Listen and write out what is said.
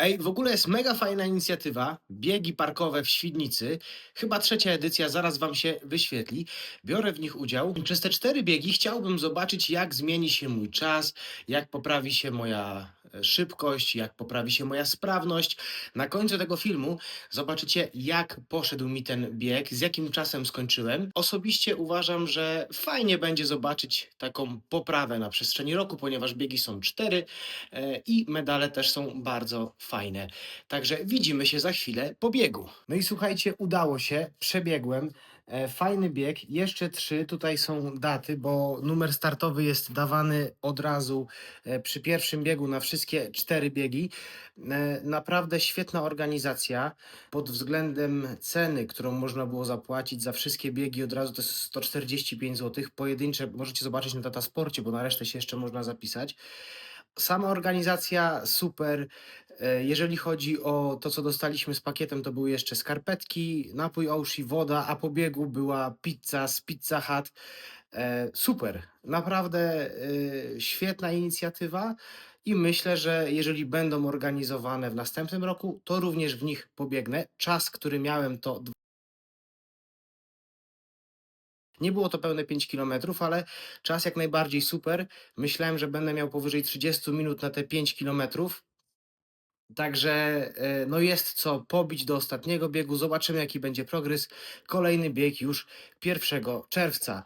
Ej, w ogóle jest mega fajna inicjatywa. Biegi parkowe w Świdnicy. Chyba trzecia edycja, zaraz wam się wyświetli. Biorę w nich udział. Przez te cztery biegi chciałbym zobaczyć, jak zmieni się mój czas, jak poprawi się moja e, szybkość, jak poprawi się moja sprawność. Na końcu tego filmu zobaczycie, jak poszedł mi ten bieg, z jakim czasem skończyłem. Osobiście uważam, że fajnie będzie zobaczyć taką poprawę na przestrzeni roku, ponieważ biegi są cztery e, i medale też są bardzo fajne. Także widzimy się za chwilę po biegu. No i słuchajcie, udało się, przebiegłem. E, Fajny bieg, jeszcze trzy, tutaj są daty, bo numer startowy jest dawany od razu e, przy pierwszym biegu na wszystkie cztery biegi. E, Naprawdę świetna organizacja pod względem ceny, którą można było zapłacić za wszystkie biegi od razu to jest 145 zł. Pojedyncze możecie zobaczyć na Tata Sporcie, bo na resztę się jeszcze można zapisać. Sama organizacja super. E, Jeżeli chodzi o to, co dostaliśmy z pakietem, to były jeszcze skarpetki, napój Oshi, woda, a po biegu była pizza z Pizza Hut. E, Super, naprawdę e, świetna inicjatywa i myślę, że jeżeli będą organizowane w następnym roku, to również w nich pobiegnę. Czas, który miałem to nie było to pełne 5 km, ale czas jak najbardziej super. Myślałem, że będę miał powyżej 30 minut na te 5 km. Także e, no jest co pobić do ostatniego biegu. Zobaczymy, jaki będzie progres. Kolejny bieg już 1 czerwca.